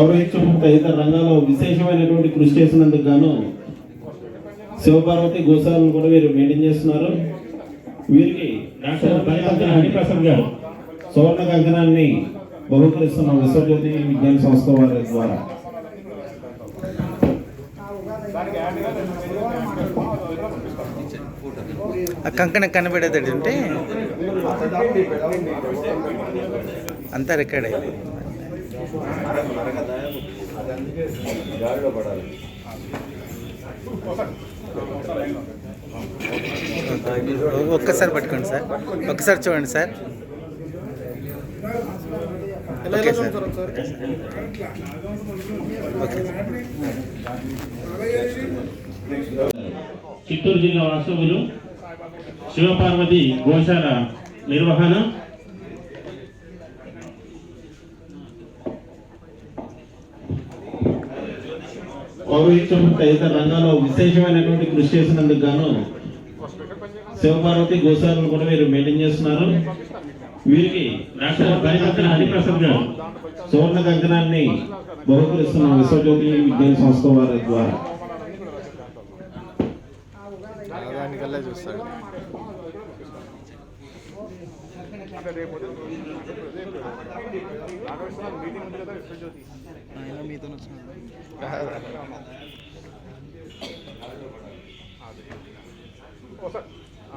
పౌరహిత్యం తదితర రంగాల్లో విశేషమైనటువంటి కృషి చేసినందుకు గాను శివపార్వతి గోశాలను కూడా వీరు మెయింటైన్ చేస్తున్నారు. వీరికి డాక్టర్ పరిపత్ర హరిప్రసాద్ గారు సువర్ణ కంకణాన్ని బహుకరిస్తున్న విశ్వజ్యోతి విజ్ఞాన సంస్థ వారి ద్వారా. ఆ కంకణ కనబడేది అంటే అంతా రికార్డ్ అయింది ఒక్కసారి పట్టుకోండి సార్. ఒక్కసారి చూడండి సార్. Okay sir. చిత్తూరు జిల్లా వాస్తవ్యులు శివపార్వతి గోశాల నిర్వహణ పౌరోహిత్యం తదితర రంగాల్లో విశేషమైనటువంటి కృషి చేసినందుకు గాను శివపార్వతి గోసాలను కూడా వీరు మెయింటైన్ చేస్తున్నారు. వీరికి రాష్ట్ర పరిపత్ర హరిప్రసాద్ గారు సువర్ణ కంకణాన్ని బహుకరిస్తున్న విశ్వజ్యోతి విజ్ఞాన సంస్థ వారి ద్వారా. దానికల్లా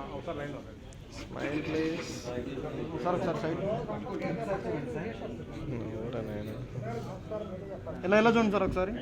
చూస్తాడు smile please sir sir side ఎలా ఎలా చూడండి సార్ ఒకసారి?